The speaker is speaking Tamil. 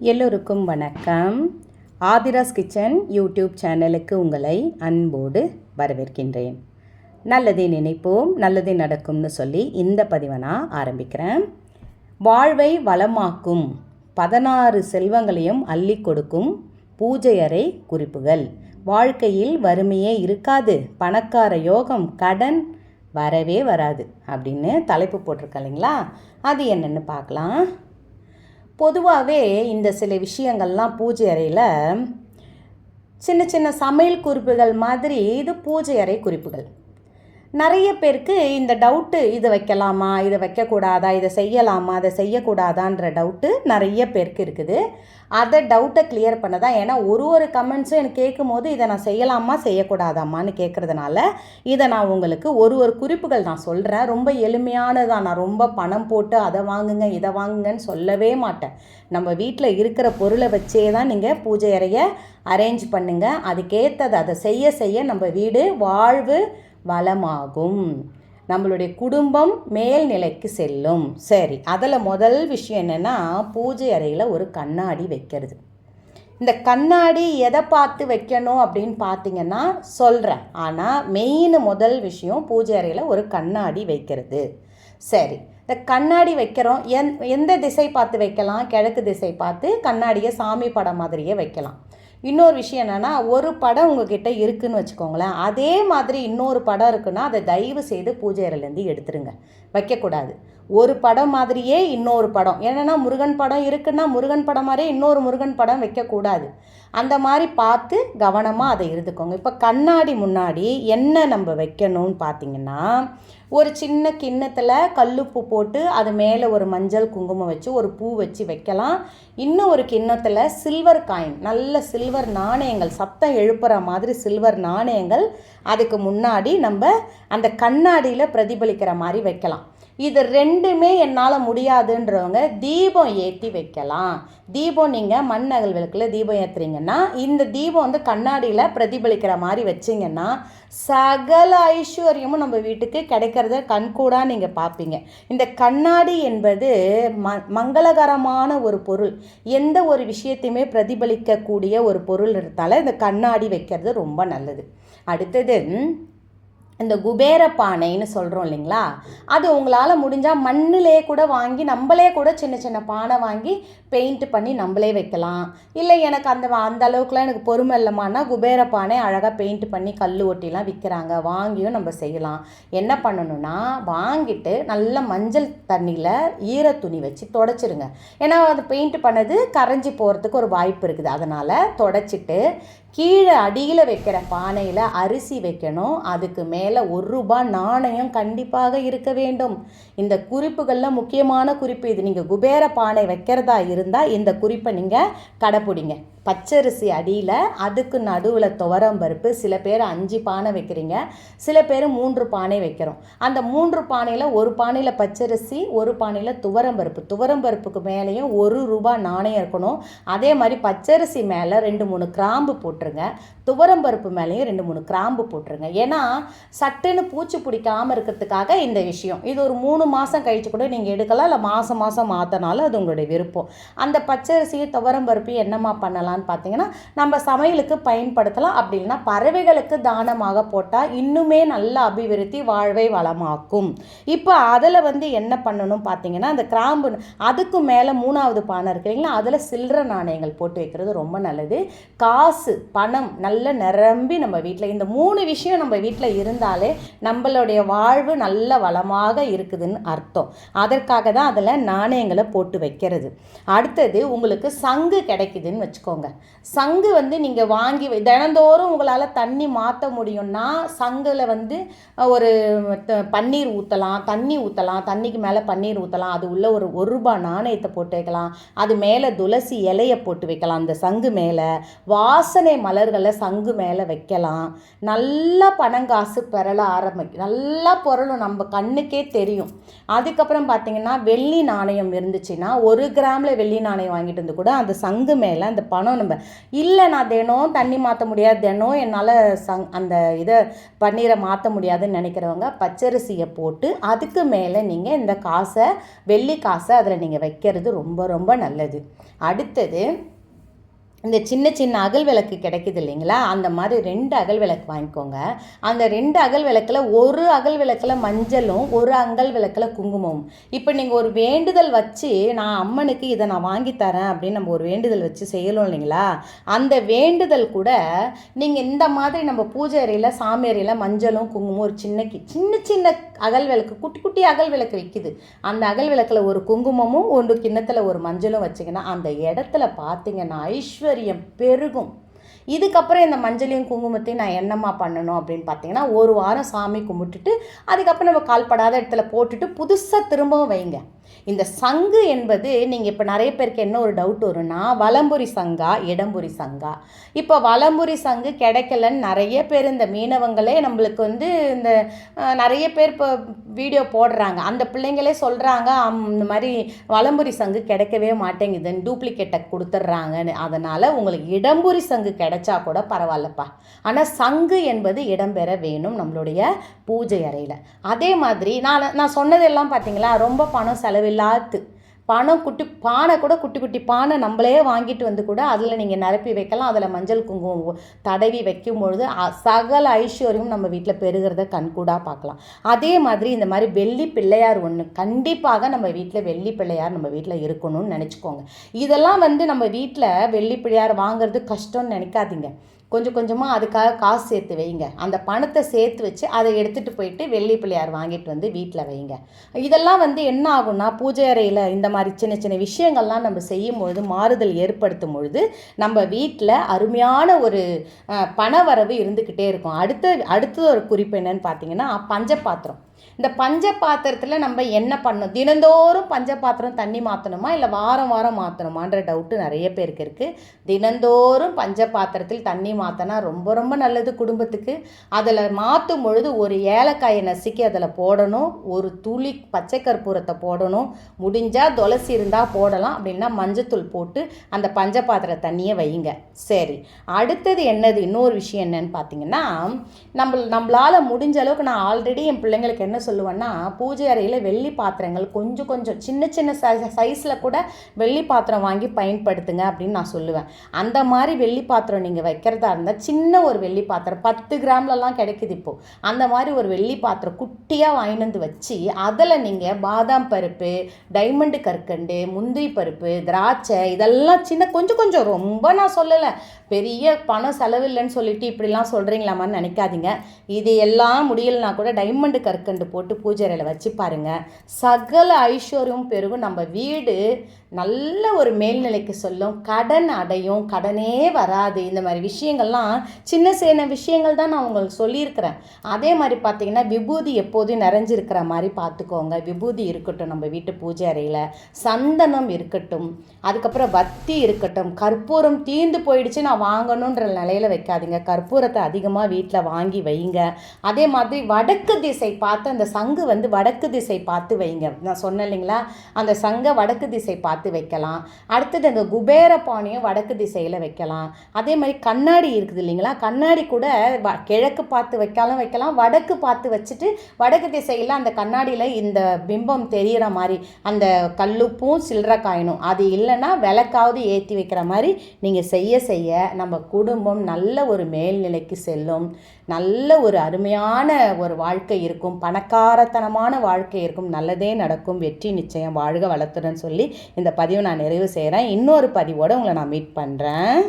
எல்லோருக்கும் வணக்கம். ஆதிராஸ் கிச்சன் யூடியூப் சேனலுக்கு உங்களை அன்போடு வரவேற்கின்றேன். நல்லதே நினைப்போம் நல்லதே நடக்கும்னு சொல்லி இந்த பதிவை நான் ஆரம்பிக்கிறேன். வாழ்வை வளமாக்கும் பதினாறு செல்வங்களையும் அள்ளி கொடுக்கும் பூஜை அறை குறிப்புகள். வாழ்க்கையில் வறுமையே இருக்காது பணக்கார யோகம் கடன் வரவே வராது அப்படின்னு தலைப்பு போட்டிருக்கேன் இல்லைங்களா? அது என்னென்னு பார்க்கலாம். பொதுவாகவே இந்த சில விஷயங்கள்லாம் பூஜை அறையில் சின்ன சின்ன சமையல் குறிப்புகள் மாதிரி இது பூஜை அறை குறிப்புகள். நிறைய பேருக்கு இந்த டவுட்டு இது வைக்கலாமா இதை வைக்கக்கூடாதா இதை செய்யலாமா அதை செய்யக்கூடாதான்ற டவுட்டு நிறைய பேருக்கு இருக்குது. அதை டவுட்டை கிளியர் பண்ண தான் ஏன்னா ஒரு ஒரு கமெண்ட்ஸும் எனக்கு கேட்கும் போது இதை நான் செய்யலாமா செய்யக்கூடாதாமான்னு கேட்குறதுனால இதை நான் உங்களுக்கு ஒரு ஒரு குறிப்புகள் நான் சொல்கிறேன் ரொம்ப எளிமையானதாக நான் ரொம்ப பணம் போட்டு அதை வாங்குங்க இதை வாங்குங்கன்னு சொல்லவே மாட்டேன். நம்ம வீட்டில் இருக்கிற பொருளை வச்சே தான் நீங்கள் பூஜை அறையை அரேஞ்ச் பண்ணுங்கள் அதுக்கேற்றது அதை செய்ய செய்ய நம்ம வீடு வாழ்வு வளமாகும். நம்மளுடைய குடும்பம் மேல்நிலைக்கு செல்லும். சரி அதில் முதல் விஷயம் என்னென்னா பூஜை அறையில் ஒரு கண்ணாடி வைக்கிறது. இந்த கண்ணாடி எதை பார்த்து வைக்கணும் அப்படின்னு பார்த்தீங்கன்னா சொல்கிறேன் ஆனால் மெயின் முதல் விஷயம் பூஜை அறையில் ஒரு கண்ணாடி வைக்கிறது. சரி இந்த கண்ணாடி வைக்கிறோம். எந் எந்த திசை பார்த்து வைக்கலாம்? கிழக்கு திசை பார்த்து கண்ணாடியை சாமி படம் மாதிரியே வைக்கலாம். இன்னொரு விஷயம் என்னென்னா ஒரு படம் உங்ககிட்ட இருக்குதுன்னு வச்சுக்கோங்களேன். அதே மாதிரி இன்னொரு படம் இருக்குன்னா அதை தயவு செய்து பூஜை அறையிலேருந்து எடுத்துருங்க. வைக்கக்கூடாது. ஒரு படம் மாதிரியே இன்னொரு படம். என்னென்னா முருகன் படம் இருக்குன்னா முருகன் படம் மாதிரியே இன்னொரு முருகன் படம் வைக்கக்கூடாது. அந்த மாதிரி பார்த்து கவனமாக அதை இருந்துக்கோங்க. இப்போ கண்ணாடி முன்னாடி என்ன நம்ம வைக்கணும்னு பார்த்தீங்கன்னா ஒரு சின்ன கிண்ணத்தில் கல்லுப்பு போட்டு அது மேலே ஒரு மஞ்சள் குங்குமம் வச்சு ஒரு பூ வச்சு வைக்கலாம். இன்னும் ஒரு கிண்ணத்தில் சில்வர் காயின் நல்ல சில்வர் நாணயங்கள் சத்தம் எழுப்புற மாதிரி சில்வர் நாணயங்கள் அதுக்கு முன்னாடி நம்ம அந்த கண்ணாடியில் பிரதிபலிக்கிற மாதிரி வைக்கலாம். இது ரெண்டுமே என்னால் முடியாதுன்றவங்க தீபம் ஏற்றி வைக்கலாம். தீபம் நீங்கள் மண் அகல் விளக்கில் தீபம் ஏற்றுறீங்கன்னா இந்த தீபம் வந்து கண்ணாடியில் பிரதிபலிக்கிற மாதிரி வச்சிங்கன்னா சகல ஐஸ்வர்யமும் நம்ம வீட்டுக்கு கிடைக்கிறத கண்கூடாக நீங்கள் பார்ப்பீங்க இந்த கண்ணாடி என்பது ம மங்களகரமான ஒரு பொருள். எந்த ஒரு விஷயத்தையுமே பிரதிபலிக்கக்கூடிய ஒரு பொருள் இருந்தால இந்த கண்ணாடி வைக்கிறது ரொம்ப நல்லது. அடுத்தது இந்த குபேர பானைன்னு சொல்கிறோம் இல்லைங்களா? அது உங்களால் முடிஞ்சால் மண்ணிலே கூட வாங்கி நம்மளே கூட சின்ன சின்ன பானை வாங்கி பெயிண்ட் பண்ணி நம்மளே வைக்கலாம். இல்லை எனக்கு அந்த அந்த அளவுக்குலாம் எனக்கு பொறுமை இல்லைமான்னா குபேர பானை அழகாக பெயிண்ட் பண்ணி கல் ஒட்டிலாம் விற்கிறாங்க வாங்கியும் நம்ம செய்யலாம். என்ன பண்ணணும்னா வாங்கிட்டு நல்ல மஞ்சள் தண்ணியில் ஈர துணி வச்சு தொடச்சிருங்க. ஏன்னா அது பெயிண்ட் பண்ணது கரைஞ்சி போகிறதுக்கு ஒரு வாய்ப்பு இருக்குது. அதனால் தொடச்சிட்டு கீழே அடியில் வைக்கிற பானையில் அரிசி வைக்கணும். அதுக்கு மேலே ஒரு ரூபாய் நாணயம் கண்டிப்பாக இருக்க வேண்டும். இந்த குறிப்புகளில் முக்கியமான குறிப்பு இது. நீங்கள் குபேர பானை வைக்கிறதா இருந்தால் இந்த குறிப்பை நீங்கள் கடைப்பிடிங்க. பச்சரிசி அடியில் அதுக்கு நடுவில் துவரம் பருப்பு சில பேர் அஞ்சு பானை வைக்கிறீங்க சில பேர் மூன்று பானை வைக்கிறோம். அந்த மூன்று பானையில் ஒரு பானையில் பச்சரிசி ஒரு பானையில் துவரம் பருப்பு. துவரம் பருப்புக்கு மேலேயும் ஒரு ரூபாய் நாணயம் இருக்கணும். அதே மாதிரி பச்சரிசி மேலே ரெண்டு மூணு கிராம்பு போட்டுருங்க. துவரம் பருப்பு மேலேயும் ரெண்டு மூணு கிராம்பு போட்டுருங்க. ஏன்னா சட்டுன்னு பூச்சி பிடிக்காமல் இருக்கிறதுக்காக இந்த விஷயம். இது ஒரு மூணு மாதம் கழித்து கூட நீங்கள் எடுக்கலாம். இல்லை மாதம் மாதம் மாற்றினாலும் அது உங்களுடைய விருப்பம். அந்த பச்சரிசியை துவரம் பருப்பு என்னம்மா பண்ணலாம் பண்ணலான்னு பார்த்தீங்கன்னா நம்ம சமையலுக்கு பயன்படுத்தலாம். அப்படி இல்லைன்னா பறவைகளுக்கு தானமாக போட்டால் இன்னுமே நல்ல அபிவிருத்தி வாழ்வை வளமாக்கும். இப்போ அதில் வந்து என்ன பண்ணணும் பார்த்தீங்கன்னா அந்த கிராம்பு அதுக்கு மேலே மூணாவது பானை இருக்கிறீங்களா அதில் சில்லற நாணயங்கள் போட்டு வைக்கிறது ரொம்ப நல்லது. காசு பணம் நல்ல நிரம்பி நம்ம வீட்டில் இந்த மூணு விஷயம் நம்ம வீட்டில் இருந்தாலே நம்மளுடைய வாழ்வு நல்ல வளமாக இருக்குதுன்னு அர்த்தம். அதற்காக தான் அதில் நாணயங்களை போட்டு வைக்கிறது. அடுத்தது உங்களுக்கு சங்கு கிடைக்குதுன்னு வச்சுக்கோங்க. சங்கு வந்து நீங்கள் வாங்கி தினந்தோறும் உங்களால் தண்ணி மாற்ற முடியும்னா சங்கில் வந்து ஒரு பன்னீர் ஊற்றலாம் தண்ணி ஊற்றலாம் தண்ணிக்கு மேலே பன்னீர் ஊற்றலாம் அது உள்ள ஒரு ஒரு ரூபாய் நாணயத்தை போட்டு வைக்கலாம் அது மேலே துளசி இலையை போட்டு வைக்கலாம் அந்த சங்கு மேலே வாசனை மலர்களை சங்கு மேலே வைக்கலாம் நல்லா பணங்காசு பெறல ஆரம்பிக்கும் நல்லா பொருளும் நம்ம கண்ணுக்கே தெரியும். அதுக்கப்புறம் பார்த்தீங்கன்னா வெள்ளி நாணயம் இருந்துச்சுன்னா ஒரு கிராமில் வெள்ளி நாணயம் வாங்கிட்டு வந்து கூட அந்த சங்கு மேலே அந்த பணம் பணம் நம்ம இல்லை நான் தினம் தண்ணி மாற்ற முடியாது. தினம் என்னால் சங் அந்த இதை பன்னீரை மாற்ற முடியாதுன்னு நினைக்கிறவங்க பச்சரிசியை போட்டு அதுக்கு மேலே நீங்கள் இந்த காசை வெள்ளி காசை அதில் நீங்கள் வைக்கிறது ரொம்ப ரொம்ப நல்லது. அடுத்தது இந்த சின்ன சின்ன அகல் விளக்கு கிடைக்குது இல்லைங்களா? அந்த மாதிரி ரெண்டு அகல் விளக்கு வாங்கிக்கோங்க. அந்த ரெண்டு அகல் விளக்கில் ஒரு அகல் விளக்கில் மஞ்சளும் ஒரு அகல் விளக்கில் குங்குமமும். இப்போ நீங்கள் ஒரு வேண்டுதல் வச்சு நான் அம்மனுக்கு இதை நான் வாங்கி தரேன் அப்படின்னு நம்ம ஒரு வேண்டுதல் வச்சு செய்யணும் இல்லைங்களா? அந்த வேண்டுதல் கூட நீங்கள் இந்த மாதிரி நம்ம பூஜை அறையில் சாமி அறையில் மஞ்சளும் குங்குமம் ஒரு சின்ன சின்ன சின்ன அகல் விளக்கு குட்டி குட்டி அகல் விளக்கு விற்கிது அந்த அகல் விளக்கில் ஒரு குங்குமமும் ஒன்று கிண்ணத்தில் ஒரு மஞ்சளும் வச்சிங்கன்னா அந்த இடத்துல பார்த்தீங்கன்னா ஐஸ்வர் ஐஸ்வர்யம் பெருகும். இதுக்கப்புறம் இந்த மஞ்சளையும் குங்குமத்தையும் நான் என்னம்மா பண்ணணும் அப்படின்னு பார்த்தீங்கன்னா ஒரு வாரம் சாமி கும்பிட்டுட்டு அதுக்கப்புறம் நம்ம கால்படாத இடத்துல போட்டுட்டு புதுசாக திரும்பவும் வைங்க. இந்த சங்கு என்பது நீங்கள் இப்போ நிறைய பேருக்கு என்ன ஒரு டவுட் வரும்னா வலம்புரி சங்கா இடம்புரி சங்கா. இப்போ வலம்புரி சங்கு கிடைக்கலன்னு நிறைய பேர் இந்த மீனவங்களே நம்மளுக்கு வந்து இந்த நிறைய பேர் இப்போ வீடியோ போடுறாங்க. அந்த பிள்ளைங்களே சொல்கிறாங்க இந்த மாதிரி வலம்புரி சங்கு கிடைக்கவே மாட்டேங்குதுன்னு டூப்ளிகேட்டை கொடுத்துட்றாங்கன்னு. அதனால் உங்களுக்கு இடம்புரி சங்கு கிடைச்சா கூட பரவாயில்லப்பா. ஆனால் சங்கு என்பது இடம்பெற வேணும் நம்மளுடைய பூஜை அறையில். அதே மாதிரி நான் நான் சொன்னதெல்லாம் பார்த்தீங்களா? ரொம்ப பணம் செலவு செலவில்லாது பணம் குட்டி பானை கூட குட்டி குட்டி பானை நம்மளே வாங்கிட்டு வந்து கூட அதில் நீங்கள் நிரப்பி வைக்கலாம். அதில் மஞ்சள் குங்குமம் தடவி வைக்கும் பொழுது அ- சகல ஐஸ்வர்யம் நம்ம வீட்டில் பெருகிறத கண்கூடாக பார்க்கலாம் அதே மாதிரி இந்த மாதிரி வெள்ளி பிள்ளையார் ஒன்று கண்டிப்பாக நம்ம வீட்டில் வெள்ளி பிள்ளையார் நம்ம வீட்டில் இருக்கணும்னு நினச்சிக்கோங்க. இதெல்லாம் வந்து நம்ம வீட்டில் வெள்ளி பிள்ளையார் வாங்குறது கஷ்டம்னு நினைக்காதீங்க. கொஞ்சம் கொஞ்சமாக அதுக்காக காசு சேர்த்து வைங்க. அந்த பணத்தை சேர்த்து வச்சு அதை எடுத்துகிட்டு போயிட்டு வெள்ளி பிள்ளையார் வாங்கிட்டு வந்து வீட்டில் வைங்க. இதெல்லாம் வந்து என்ன ஆகும்னா பூஜை அறையில் இந்த மாதிரி சின்ன சின்ன விஷயங்கள்லாம் நம்ம செய்யும் பொழுது மாறுதல் ஏற்படுத்தும் பொழுது நம்ம வீட்டில் அருமையான ஒரு பண வரவு இருந்துக்கிட்டே இருக்கும். அடுத்த அடுத்தது ஒரு குறிப்பு என்னன்னு பார்த்தீங்கன்னா பஞ்ச பாத்திரம். இந்த பஞ்ச பாத்திரத்தில் நம்ம என்ன பண்ணணும்? தினந்தோறும் பஞ்ச பாத்திரம் தண்ணி மாற்றணுமா இல்லை வாரம் வாரம் மாற்றணுமான்ற டவுட்டு நிறைய பேருக்கு இருக்குது தினந்தோறும் பஞ்ச பாத்திரத்தில் தண்ணி மாற்றினா ரொம்ப ரொம்ப நல்லது குடும்பத்துக்கு. அதில் மாற்றும் பொழுது ஒரு ஏலக்காயை நசுக்கி அதில் போடணும். ஒரு துளி பச்சை கற்பூரத்தை போடணும். முடிஞ்சால் துளசி இருந்தால் போடலாம். அப்படின்னா மஞ்சத்தூள் போட்டு அந்த பஞ்ச பாத்திர தண்ணியை வைங்க சரி. அடுத்தது என்னது? இன்னொரு விஷயம் என்னன்னு பார்த்தீங்கன்னா நம்ம நம்மளால் முடிஞ்ச அளவுக்கு நான் ஆல்ரெடி என் பிள்ளைங்களுக்கு என்ன சொல்லுவேன்னா பூஜை அறையில் வெள்ளி பாத்திரங்கள் கொஞ்சம் கொஞ்சம் சின்ன சின்ன சைஸில் கூட வெள்ளி பாத்திரம் வாங்கி பயன்படுத்துங்க அப்படின்னு நான் சொல்லுவேன். அந்த மாதிரி வெள்ளி பாத்திரம் நீங்கள் வைக்கிறதா இருந்தால் சின்ன ஒரு வெள்ளி பாத்திரம் பத்து கிராம்லலாம் கிடைக்குது இப்போது அந்த மாதிரி ஒரு வெள்ளி பாத்திரம் குட்டியாக வாங்கிட்டு வந்து வச்சு அதில் நீங்கள் பாதாம் பருப்பு டைமண்டு கற்கண்டு முந்திரி பருப்பு திராட்சை இதெல்லாம் சின்ன கொஞ்சம் கொஞ்சம் ரொம்ப நான் சொல்லலை. பெரிய பணம் செலவில்லைன்னு சொல்லிட்டு இப்படிலாம் சொல்கிறீங்களாமான்னு நினைக்காதீங்க. இது எல்லாம் முடியலனா கூட டைமண்டு கற்கண்டு போட்டு பூஜை அறையில் வச்சு பாருங்கள் சகல ஐஸ்வர்யம் பெருகும். நம்ம வீடு நல்ல ஒரு மேல்நிலைக்கு சொல்லும் கடன் அடையும் கடனே வராது இந்த மாதிரி விஷயங்கள்லாம் சின்ன சின்ன விஷயங்கள் தான் நான் உங்களுக்கு சொல்லியிருக்கிறேன். அதே மாதிரி பார்த்தீங்கன்னா விபூதி எப்போதும் நிறைஞ்சிருக்கிற மாதிரி பார்த்துக்கோங்க. விபூதி இருக்கட்டும் நம்ம வீட்டு பூஜை அறையில். சந்தனம் இருக்கட்டும் அதுக்கப்புறம் வத்தி இருக்கட்டும் கற்பூரம் தீந்து போயிடுச்சு நான் வாங்கணுன்ற நிலையில் வைக்காதீங்க. கற்பூரத்தை அதிகமாக வீட்டில் வாங்கி வைங்க. அதே மாதிரி வடக்கு திசை பார்த்து அந்த சங்கு வந்து வடக்கு திசை பார்த்து வைங்க. நான் சொன்னேன் இல்லைங்களா? அந்த சங்கை வடக்கு திசை பார்த்து பார்த்து வைக்கலாம். அடுத்தது அந்த குபேர பானையும் வடக்கு திசையில் வைக்கலாம். அதே மாதிரி கண்ணாடி இருக்குது இல்லைங்களா? கண்ணாடி கூட வ கிழக்கு பார்த்து வைக்காலும் வைக்கலாம். வடக்கு பார்த்து வச்சுட்டு வடக்கு திசையில் அந்த கண்ணாடியில் இந்த பிம்பம் தெரியிற மாதிரி அந்த கல்லுப்பும் சில்லற காயினும் அது இல்லைன்னா விளக்காவது ஏற்றி வைக்கிற மாதிரி நீங்கள் செய்ய செய்ய நம்ம குடும்பம் நல்ல ஒரு மேல்நிலைக்கு செல்லும். நல்ல ஒரு அருமையான ஒரு வாழ்க்கை இருக்கும். பணக்காரத்தனமான வாழ்க்கை இருக்கும். நல்லதே நடக்கும். வெற்றி நிச்சயம். வாழ்க வளத்துடன் சொல்லி இந்த பதிவை நான் நிறைவு செய்கிறேன் இன்னொரு பதிவோடு உங்களை நான் மீட் பண்ணுறேன்